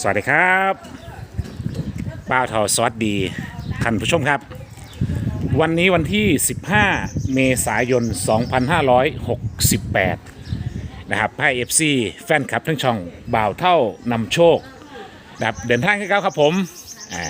สวัสดีครับป้าทอสวัสดีท่านผู้ชมครับ วันนี้วันที่ 15 เมษายน 2568 นะครับไพ่เอฟซีแฟนคลับทั้งช่องบ่าวเท่านำโชคนะครับเดินทางให้เขาครับผมอ่า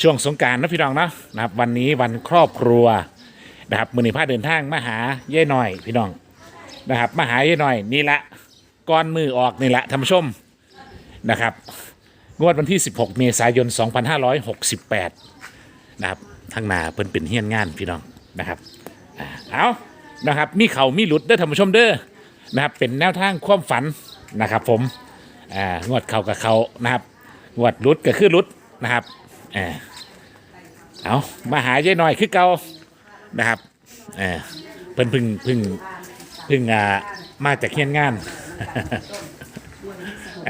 ช่วงสงกรารนะพี่น้องเนาะนะครับ วันนี้วันครอบครัวนะครับมือนีพาเดินทางมาหาเย่หน่อยพี่น้องนะครับมาหาเย่หน่อยนี่ละก้อนมือออกนี่ละท่านผู้ชม นะครับ งวดวันที่ 16 เมษายน 2568 นะครับทางหนาเพิ่นเป็นเฮี้ยนงานพี่น้องนะครับอ่าเอานะครับมีเขามีหลุดเด้อท่านผู้ชมเด้อนะครับเป็นแนวทางความฝันนะครับ ผมอ่างวดเขากับเขานะครับงวดหลุดก็คือหลุดนะครับอ่าเอามาหายายหน่อยคือเก่านะครับอ่าเพิ่นเพึ่งเพึ่งเพึ่งอ่ามาจากเฮี้ยนงาน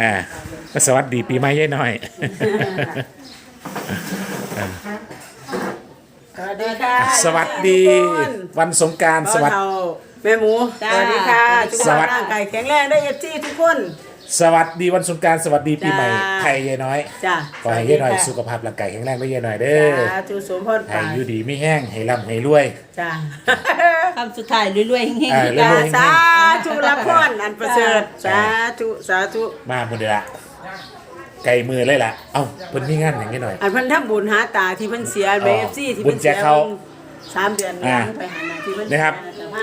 อ่า สวัสดีปีใหม่ยายหน่อย สวัสดีค่ะสวัสดีวันสงกรารสสวัวัสสดีดี แม่หมูสวัสดีค่ะทุกสคนวัสดี ร่างกายแข็งแรงได้เอฟซีทุกคน สวัสดีวันสงกรารสวัสดีปีใหม่จ้า ไทยยายน้อยจ้ะขอให้ยายน้อยสุขภาพร่างกายแข็งแรงได้ยายน้อยเด้อจ้าจูสมพรให้ปาอยู่ดีไม่แห้งให้ร่ำให้รวย จ้าคำสุดท้ายรวยๆเฮงอ่าๆ รวยจ้าสาธุรับพรอันประเสริฐสาธุสาธุมาหมดเลยละ ไก่มือเลยล่ะ เอ้าเพิ่นมีงานอย่างนี้หน่อย อันเพิ่นทำบุญหาตาที่เพิ่นเสียไปอ๋อเอฟซีที่บุเพิ่ญนแจเสีกยเขาสามเดือนอ่า ไปหาหน้าที่เพิ่นนะครับ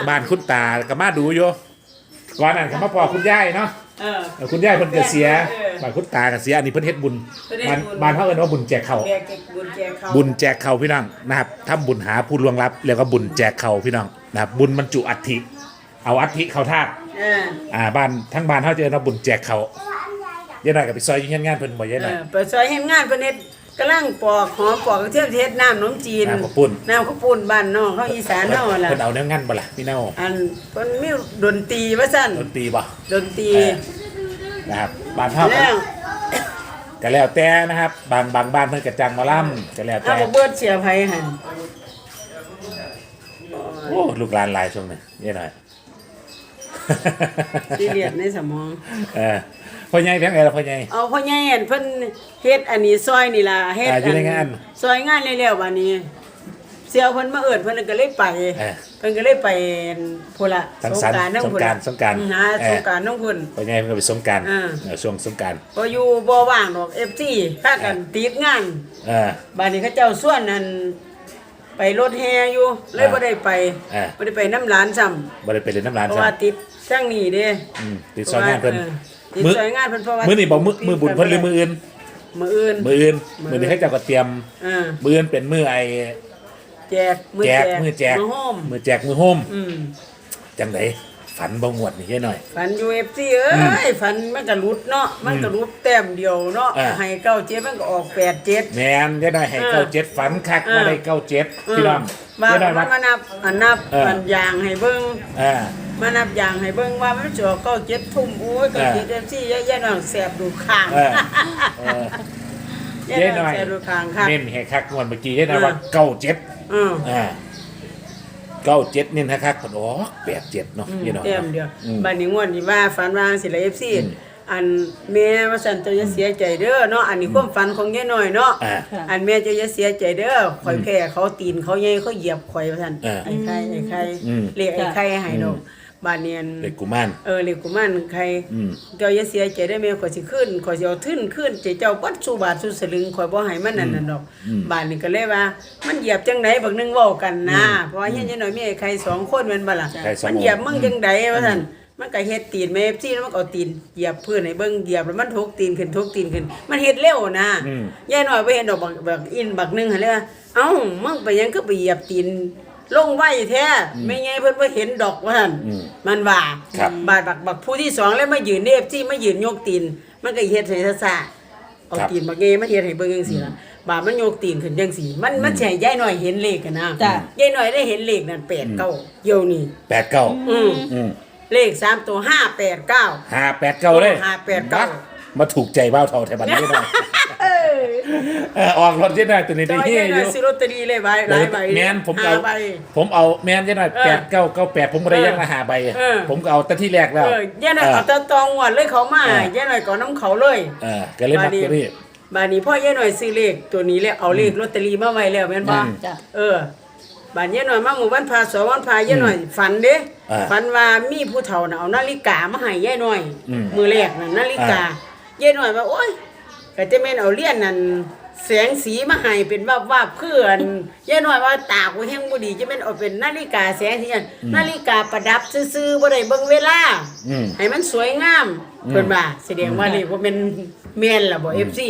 บ้านคุณตาก็มาดูอยู่ก่อนนั้นก็มาพอคุณยายเนาะเออ เออคุณยายเพิ่นก็เสียเออบ้านคุณตาก็เสียอันนี้เพิ่นเฮ็ดบุญเพิ่นเฮ็บ้านดบุญบ้านเฮาเอิ้นว่าบุญแจกเขาวแจกบุญแจกเขาบุญแจกเขาพี่น้องนะครับทำบุญหาผู้ล่วงลับ แล้วก็บุญแจกเขาพี่น้องนะครับบุญบรรจุอัฐิเอาอัฐิเขาทาสเอออ่าบ้านทั้งบ้านเฮาเจอเนาะบุญแจกเขาเยอะหน่อยกับไปซอยยิ่งงานเพิ่นบ่ยอะหน่อยอเปิดซอยเฮ็ดงานเพิ่นเฮ็ดกำลังปอกหอมปอกกระเทียมเทศน้ำนมจีนน้ำข้าวปุ้น น้ำข้าวปุ้นบ้านนอกเขาอีสานเฮาล่ะเพิ่นเอาแนวงานบ่ล่ะพี่เน้องอันเพิ่นมีดนตรีว่าซั่นดนตรีบ่ดนตรีเออนะครับบ้านเฮาก็แล้วก็แล้วแต่นะครับ บางบางบ้านเพิ่นก็จ้างหมาล่ำก็แล้วเอาแต่ บ่เบิดเสียไผหั่นโอ้ลูกหลานหลายช่วงนี้ยอะหน่อย ซีเรียสในสมอง เออ พ่อใหญ่เพียงไงล่ะพ่อใหญ่ เอาพ่อใหญ่อั่นเพิ่นเฮ็ดอันนี้ซอยนี่ล่ะเฮ็ดอ่าอยู่ในงานซอยงานแล้วๆบัดนี้ เสี่ยวเพิ่นมาเอิ้นเพิ่นก็เลยไปเออเพิ่นก็เลยไปพุ่นละสังสงสรรค์กรานต์นำพุ่นละสงกรานต์สงกรานต์อืมหาเออ สงกรานต์นำพุ่น พ่อใหญ่เพิ่นก็ไปสงกรารอ่า ช่วงสงกรารบ่อยู่บ่ว่างดอก FT พากันติดงานเออบัดนี้เขาเจ้าส่วนนั้นไปรถแฮอยู่เลยอ่าบ่ได้ไปอ่า บ่ได้ไปน้ำร้านซ้ำบ่ได้ไปเล่นน้ำร้านเพราะใช่ว่าติดช่างนี่เด้อืมติดซอยงานเพิ่นออติด มื้อซอยงานเพิ่นเพราะว่ามื้อนี้บอกมื้อมื้อบุญเพิ่นหรือมื้ออื่นมื้ออื่น มื้ออื่นมื้อมื้อนี้ให้เจ้าก็เตรียมอ่ามื้ออื่นเป็นมื้อไอ้แจกมื้อแจแจกกมื้อแจกมื้อโฮมมื้อแจกมื้อโฮมอืมจังไดฝันบ่งวดนี่ยายหน่อย ฝัน UFC เอ้ยฝันมันก็หลุดเนาะมันก็หลุดแต้มเดียวเนาะอ่า ให้เก้าเจ็ดมันก็ออกแปดเจ็ด แม่นยายหน่อยให้เออเก้าเจ็ดฝันคักเออ มาได้เก้าเจ็ดพี่น้องว่ายายหน่อยมัว่านมานับอันนับเอออั อันยางให้เบิ่ง อ่า มานับยางให้เบิ่งว่ามันจะออกเก้าเจ็ดทุ่มโอ้ยเก้าเจ็ดเออ FC ยายๆน้องแสบดูข้างเออเออยายายหน้น่อองยแสบดูข้างค่ะ เน้นให้คักงวดเมื่อกี้ยายหน่อยเออว่าเก้าเจ็ดอืออ่าเก้าเจ็ดนี่นะครับผลออกแปดเจ็ดเนาะพี่น้องเต็มเนาะเดียวอืม บัดนี้งวดนี้ว่าฝันว่าสิละ FC อืม อันแม่ว่าซั่นเจะอย่าเสียใจเด้อเนาะอันนี้ความฝันของยายน้อยเนาะ อ่าอันแม่เจะอย่าเสียใจเด้อข่อยแพ้เขาตีนเขาใหญ่เขาเหยียบข่อยว่าซั่นเออไอ้ไข่ไอ้ไข่อืม เรียกไอ้ไข่ให้ดอก บาดเนียนเด็กกุมาร เออเรียกกุมารไข่อืม เจ้าอย่าเสียใจได้อแม่ข่อยสิขึ้นข่อยสิเอาทึ้นขึ้นใจเจ้าปัดสู่บาทสู่สลึงข่อยบ่ให้มันนั่นน่ะดอก บาดนี้ก็เลยว่า มันเหยียบจังไดบักหนึงเว้ากันนะ เพราะว่าเฮียนจังหน่อยมีไอ้ไข่สองคนแม่นบ่ล่ะไข่สองมันเหยียบมึงจังไดว่าซั่นมันก็เฮ็ดตีนแม่ซี่แล้วมันก็เอาตีนเหยียบพื้นให้เบิ่งเหยียบแล้วมันทกตีนขึ้นทกตีนขึ้น มันเฮ็ดเร็วนะอืม ยายน้อยไปเห็นดอกบักบักอินบักหนึงหั่นเลยว่าเอ้ามึงไปหยังคือไปเหยียบตีน ลงไว้แท้ไม่ไงเพิ่นบ่เห็นดอกว่าซั่นอืมมันว่าครับ บาดบักบักผู้ที่สองแล้วมายืนเอฟซีมายืนโยกตีน มันก็เฮ็ดให้ซ่าๆเอาครับตีนบักเงมาเฮ็ดให้เบิ่งจังซี่ล่ะบาดมันโยกตีนขึ้นจังซี่ มันมันสิให้ยายน้อยเห็นเลขกันนะจ้ะ ยายน้อยได้เห็นเลขนั่น8 9เดี๋ยวนี้แปดเก้าอืมอืมเลขสามตัว5 8 9 ห้าแปดเก้าเลยห้าแปดเก้าบัมาถูกใจบ้าวเท่าไทยบันนี้หน่อย เออเออออกรถเจ๊หน่อยตัวนี้แต่ได้ว่าเฮียายอหน่อยยู่ซื้อลอตเตอรี่เลยใบหลายใบแมนผมเอาห้ใบผมเอาแมนเจ๊หน่อยเออแปดเก้าเก้าแปดผมก็ได้เออยังมาหาใบเออผมก็เอาแต่ที่แรกแล้วเออยายหน่อยเอาแตะตองหวดเลยเขามาเออยายหน่อยก็น้ำเขาเลยเออก็เลยมักตัวนี้บานนี้พ่อยายหน่อยซื้อเลขตัวนี้แล้วเอาเลขลอตเตอรี่มาไว้แล้วแม่นบ่อืมจ้ะเออบานยายหน่อยมาหมู่บ้านพาสวรรค์พายายหน่อยฝันเด้อ่าฝันว่ามีผู้เฒ่าน่ะเอานาฬิกามาให้ยายหน่อยอืมมือแรกน่ะนาฬิกาอ่ยายหน่อยว่าโอ๊ย ก็จะแม่นเอาเหรียญนั่นแสงสีมาให้เป็นวาบวาบๆคืออันยายหน่อยว่าตากูแห้งบ่ดีจะแม่นเอาเป็นนาฬิกาแสงสีอันนาฬิกาประดับซื่อๆบ่ได้เบิ่งเวลาอืม ให้มันสวยงามเพิ่นว่าแสดงว่านี่บ่แม่นแม่นล่ะบ่ FC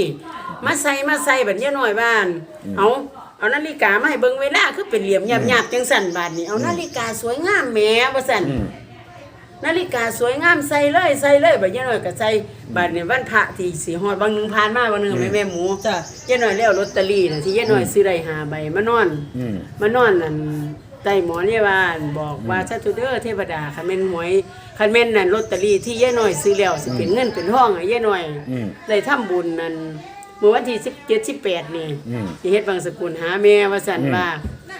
มาใส่มาใส่บัดยายหน่อยบ้านเอาเอานาฬิกามาให้เบิ่งเวลาคือเป็นเหลี่ยมหยาบๆจังสั่นบาดนี้เอานาฬิกาสวยงามแหมว่าซั่นอืม นาฬิกาสวยงามใส่เลยใส่เลยบัดยายหน่อยก็ใส่บาดนี้วันพระที่สิฮอดบางหนึงผ่านมาบางหนึงแม่แม่หมูจ้ะยายหน่อยแล้วลอตเตอรี่น่ะที่ยายหน่อยซื้อได้5ใบมานอนอืม มานอนนั่นใต้หมอนยายบ้านบอกว่าชาตุเดอร์เทวดาคันแม่นหวยคันแม่นนั่นลอตเตอรี่ที่ยายหน่อยซื้อแล้วสิเป็นเงินเป็นทองให้ยายหน่อยอืม ได้ทำบุญนั่นเมื่อวันที่17 18นี่ อืม สิเฮ็ดบางสกุลหาแม่ว่าซั่นอืมว่า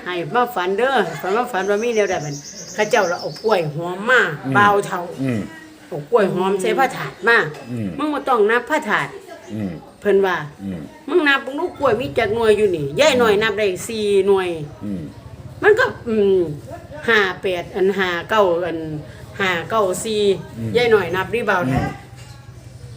ให้มาฝันเด้อฝันว่าฝันว่ามีแนวใดบัดข้าเจ้าเราเอากล้วยหอมมาเบาวเท่าอืมเอากล้วยหอมใส่ผ้าถาดมาอืมมึงบ่ต้องนับผ้าถาดอืมเพิ่นว่า อืมมึงนับมึงลูกกล้วยมีจักหน่วยอยู่นี่ยายหน่อยนับได้สี่หน่วย อืมมันก็อืมห้าแปดอันห้าเก้าอันห้าเก้าสี่ยายหน่อยนับดิเบาเท่า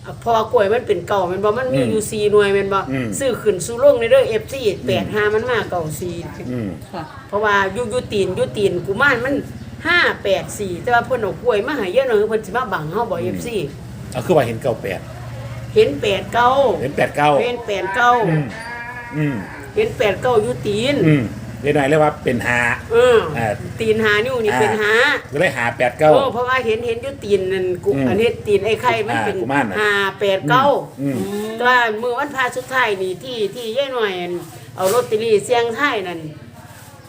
อะเพอกล้วยมันเป็นเก่าแมันบ่มันมีอยู่สี่หน่วยแมันบ่อืม ซื้อขึ้นสู่ลงในเด้อ FC แปดห้ามันมาเก้าสี่อืมค่ะ เพราะว่าอยู่อยู่ตีนอยู่ตีนกุมารมันห้าแปดสี่แต่ว่าเพิ่นเอากล้วยมาให้เยอะหน่อยเพิ่นสิมาบังเฮาบ่ FC เอาคือว่าเห็นเก้าแปดเห็นแปดเก้าเห็นแปดเก้าเห็นแปดเก้าอืมอืมเห็นแปดเก้าอยู่ตีน อืม เจ๊หน่อยเรียกว่าเป็นหาเอออ่า ตีนหานิ้วนี่เป็นหาก็เลยหาแปดเก้า โอ้เพราะว่าเห็นเห็นอยู่ตีนนั่นกูอืมอันนี้ตีนไอ้ไข่มันเป็นอ่ากุมารน่ะหาแปดเก้าอืมแต่ว่ามือวันพาสุดท้ายนี่ที่ที่ยายหน่อยอันเอาลอตเตอรี่เสียงไทายนั่น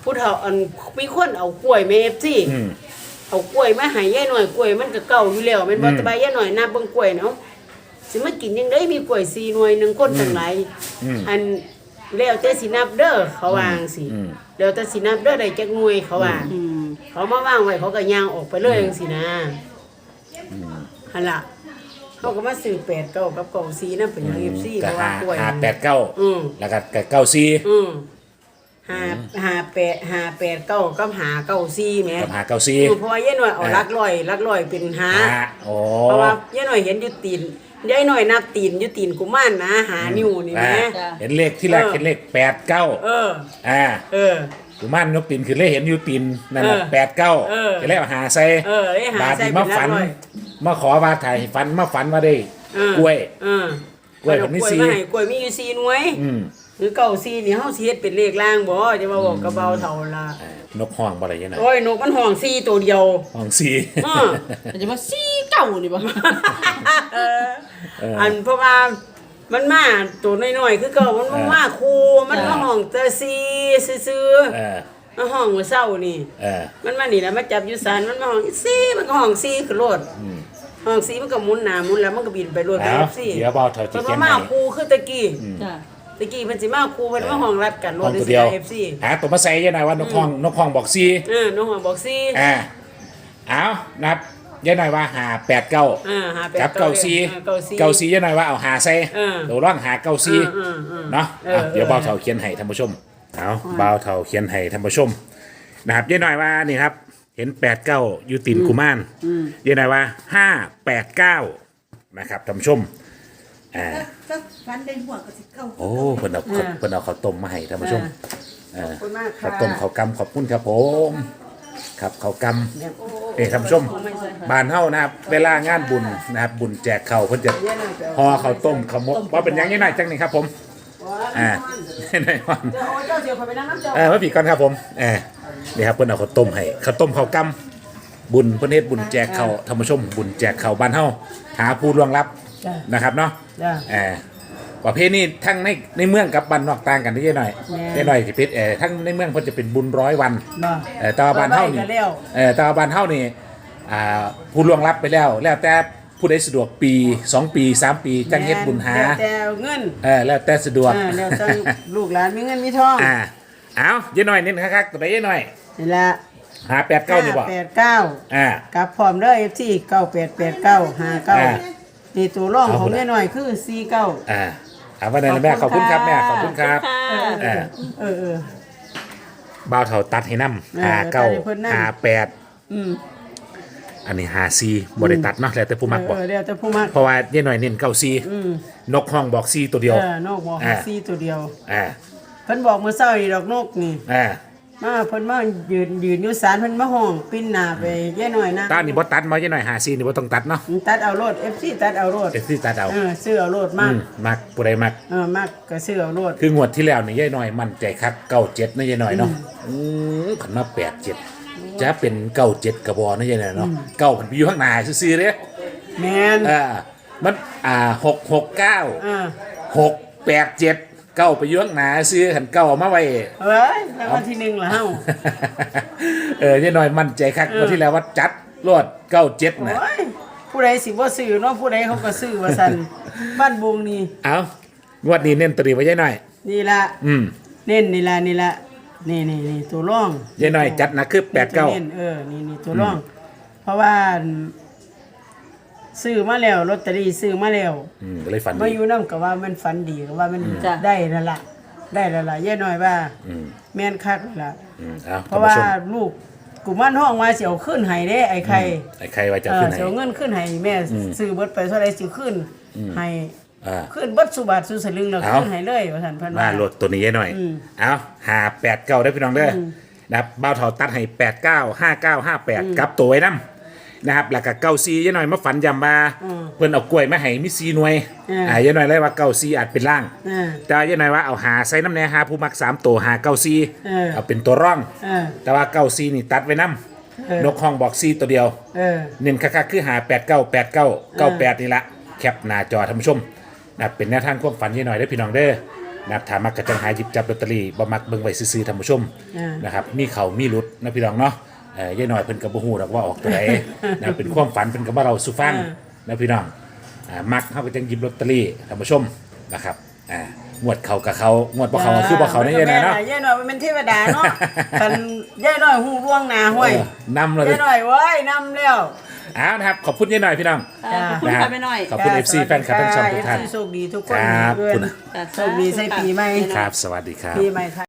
ผู้เฒ่าอันมีคนเอากล้วยมา FC อืม เอากล้วยมาให้ยายหน่อยกล้วยมันก็เก่าอยู่แล้วแม่นบ่อืมแต่ว่ายายหน่อยนับเบิ่งกล้วยเนาะสิมากินยังได้มีกล้วย4หน่วยหนึงคนตั้งหลายอืม อัน แล้วแต่สินับเด้อเขาวาจั่งสิอืม แล้วแต่สินับเด้อได้จักหน่วยเขาว่าอืมเขามาวางไว้เขาก็ย่างออกไปเลยจังซี่นะหั่นล่ะเขาก็มาซื้อ8เก้ากับเก้า4นำเป็นอย่าง FC เพก็ราะว่าหากล้วย หาแปดเก้าอืม แล้วก็เก้าสี่อืมห้าห้าแปดห้าแปดเก้ากับหาเก้าสี่แหมกับหาเก้าสี่ อืมเพราะว่าย่าหน่อยเอาอ่า ลักลอยลักลอยเป็นหา หาโอ้เพราะว่าย่าหน่อยเห็นอยู่ตีน ย่าหน่อยนับตีนอยู่ตีนกุมารนะหานิ้วนี่แหม อ่าเห็นเลขที่แรกเออ เห็นเลขแปดเก้าเออ อ่าเออ กุมารนกตีนคือเลขเห็นอยู่ตีนนั่นน่ะเออแปดเก้าเออก็เลยเอาหาใส่เออเลยหาบาดใส่นี้เป็มานลักฝันลอย มาขอว่าถ่ายฝันมาฝันว่าได้เออ กล้วย เออ กล้วยแบบนี้กล้วยสี่มาให้กล้วยมีอยู่สี่หน่วย อืม หรือเก้าสี่นี่เฮาสิเฮ็ดเป็นเลขล่างบ่จะมาบอกกับเบาเท่าล่ะอ่านกห้องบ่อะไรยังไงโอ้ยนกมันห้องสี่ตัวเดียวห้องสี่อ้อมันจะมาซีเก่านี่บ่เอออันเพราะว่ามันมาตัวน้อยๆคือเก่ามันบ่เออมาคูมันมาห้องเตอซีซื่อเออๆมาห้องมื้อเช้านี่เออมันมานี่แหละมาจับอยู่ศาลมันมาห้องซีมันก็ห้องซีคือโลดอืมห้องซีมันก็หมุนหน้าหมุนแล้วมันก็บินไปโลดไปเอาซีเดี๋ยวเบาเถอะเพิ่จะนเขียว่านมาให้คูคือตะกี้จ้ะ ตะกี้เพิ่นสิมาคูเพิ่นมาห้องรัดกันโลห้อดงในตัวซีเดียว เอฟซีหาตัวมาใส่ยังไงว่านกห้องนกห้องบอกสี่เออน้องห้องบอกซีอ่าเอานะครับยายหน่อยว่าหาแปดเก้าเออหาไปกับเก้าซีออเก้าซี เก้าซียายหน่อยว่าเอาหาใส่เออตัวร่องหาเก้าซีเออเออเนาะเอออะเดี๋ยวเออเบาเถาเขียนให้ท่านผู้ชม เอาเบาเถาเขียนให้ท่านผู้ชม นะครับยายหน่อยว่านี่ครับ เห็นแปดเก้าอยู่ตีนกุมารยายหน่อยว่าห้าแปดเก้านะครับท่านผู้ชม อ่าถ้าฟันได้หัวก็สิเก่าโอ้เพิ่นเอาข้าวเพิ่นเอาข้าวต้มมาให้ท่านผู้ชมขอบคุณมากค่ะ ข้าวต้มข้าวกำขอบคุณครับผมครับข้าวกำเอ้ท่านผู้ชมบ้านเฮานะครับ เวลางานบุญนะครับ บุญแจกข้าวเพิ่นจะห่อข้าวต้มข้าวหมกว่าเป็นหยังไงหน่อยจังนี่ครับผมอ่าในวันเจ้าเจ้าเสียวคอยไปนั่งน้ำเจ้า เออมาผีก่อนครับผมเออนี่ครับเพิ่นเอาข้าวต้มให้ข้าวต้มข้าวกำบุญเพิ่นเฮ็ดบุญแจกข้าวท่านผู้ชม บุญแจกข้าวบ้านเฮาหาผู้ล่วงลับจ้ะ นะครับเนาะจ้ะเออ ประเภทนี้ทั้งในในเมืองกับบ้านนอกต่างกันที่หน่อยแม่ได้หน่อยสิเพชรเออทั้งในเมืองเพิ่นจะเป็นบุญร้อยวันบ่เออแตว่าบ้านเฮานี่ต่อไปก็แล้วเออแตว่าบ้านเฮานี่อ่าผู้ล่วงลับไปแล้ว แล้วแต่ผู้ใดสะดวกปีสองปีสามปีจังเฮ็ดบุญหาแล้วแต่เอาเงินเออแล้วแต่สะดวกอ่าแล้วแต่ลูกหลานมีเงินมีทองอ่าเอาเยอะหน่อยนิดคักๆตัวใดเยอะหน่อยนี่ละหาแปดเก้าดีบ่แปดเก้าอ่ากับพร้อมเด้อ FC เก้าแปดแปดเก้าห้าเก้าอ่านี่ตัวร่องเอาของพุ่นแม่น่ะหน่อยคือสี่เก้าอ่า เอาวันนั้นแม่ขอบคุณครับแม่ขอบคุณครับค่ะอ่าเออเออ บ่าวเท่าตัดให้น้ำหาเก้าตัดให้เพิ่นนำ หาแปดอืมอันนี้หาซีบริตัดเนาะแล้วแต่ผู้มักเอบอกอเดี๋ยวแต่ผู้มักเพราะว่าเยอะหน่อยเน้นเก้าซีอืมนกห้องบอกซีตัวเดียว เออนกบอกอ่าสี่ตัวเดียวอ่าเพิ่นบอกเมื่อเช้าอีดอกนกนี่ อ่า มาเพิ่นมายืนยืนอยู่ศาลเพิ่นมาห้องปิ้นหน้าไปแย่หน่อยนะตานี่บ่ตัดมาเยอะหน่อยหาซีนี่บ่ต้องตัดเนาะตัดเอาโลด FC ตัดเอาโลดเด็กที่ตัดเอาเออซื้อเอาโลดมากอืมมักผู้ใดมัก เออมากก็ซื้อเอาโลดคืองวดที่แล้วนี่ยายหน่อยมั่นใจคักเก้าเจ็ดนะยายหน่อยเนาะอืมขันมาแปดเจ็ดจะเป็นเก้าเจ็ดกระบอกนะยายหน่อยเนาะเก้ามันไปอยู่ข้างหน้าซื่อๆเด้แม่นอ่ามันอ่าหกหกเก้าเออหกแปดเจ็ด เก้าไปอยู่ข้างหน้าซื้อขันเก้าเอามาไว้ เอ้ยแล้ววันที่หนึ่งละเฮาเออยายหน่อยมั่นใจคักเอองวดที่แล้วว่าจัดรวดเก้าเจ็ดนะ โอ้ยผู้ใดสิบ่ซื้อเนาะผู้ใดเขาก็ซื้อว่าซั่นบ้านบุงนี่เอางวดนี้เน้นตรีไว้ยายหน่อย นี่ล่ะอืมเน้นนี่ล่ะนี่ล่ะนี่นี่นี่ตัวร่องยายหน่อยจัดหนะคือแปดเก้าตัวน้นเออนี่นี่ตัวร่อง เพราะว่า ซื้อมาแล้วลอตเตอรี่ซื้อมาแล้วอืมก็เลยฝันมาดีอยู่นํก็ว่ามันฝันดีก็ว่ามันจ้ะ ได้แล้วล่ะได้แล้วล่ะย่าน้อยว่า อืมแม่นคักแล้วล่ะอืมเอาเพท่านราะผู้ว่าชมลูกกุมารห้องว่าสิเอาขึ้นให้เด้ไอ้ไข่ไอ้ใครว่าจะเอขึ้อนไหนสิเอาเงินขึ้นให้แม่ซื้อเบิดไปเท่าไหร่สิขึ้นให้อ่า ขึ้นเบิดสุบาทสุสลึงแล้วเอาขึ้นให้เลยว่าซั่นเพิ่นมาว่าโหลดตัวนี้หน่อย อืม เอาหาแปดเก้าได้อพี่น้องเด้ออนะครับบ้าวเถาตัดให้แปดเก้าห้าเก้าห้าแปดกลับตัวไว้นํ นะครับแล้วก็เก้าซียายหน่อยมาฝันยำมาอืมเพิ่นเอากล้วยมาให้มีซีหน่วยอืม อ่ายายหน่อยเลยว่าเก้าซีอาจเป็นล่าง เออ แต่ว่ายายหน่อยว่าเอาหาใส่น้ำแน่หาผู้มักสามตัวหาเก้าซีเออ เอาเป็นตัวร่อง เออ แต่ว่าเก้าซีนี่ตัดไว้นํเออนกห้องบอกซีตัวเดียว เออ เน้นคักๆคือหาแปดเก้าแปดเก้าเก้าแปดนี่ละแคปหน้าจอท่านผู้ชมนะครับเป็นแนวทางความฝันยี่หน่อยได้อพี่น้องเด้อนะครับถามมักกระจังหาหยิบจับลอตเตอรี่บ่มักเบิ่งไว้ซื้อๆท่านผู้ชมอ่าน นะครับมีเขามีหลุดนะพี่น้องเนาะ เอ่อยายหน่อยเพิ่นก็บ่ฮู้หรอกว่าออกตัวไหน นะเป็นความฝันเพิ่นก็บ่เราสู่ฟังนะพี่น้องอ่ามักเฮาก็จังหยิบลอตเตอรี่ท่านผู้ชมนะครับอ่างวดเขากับเขางวดบ่เขาก็คือบ่เขาในยายหน่อยเนาะย่าน้อยมันเป็นเทวดาเนาะคันย่าน้อยฮู้ล่วงหน้าห้วยเออนำเลยย่าน้อยเว้ยนำแล้ว อ้าวนะครับขอบคุณยายหน่อยพี่น้องอ่าขอบคุณค่ะแม่น้อยขอบคุณ FC แฟนคลับทั้งช่องทุกท่าน FC โชคดีทุกคคนรับเพื่อนคุณจ้ะโชคดีใส่ปีใหม่ครับ สวัสดีครับ ปีใหม่ค่ะ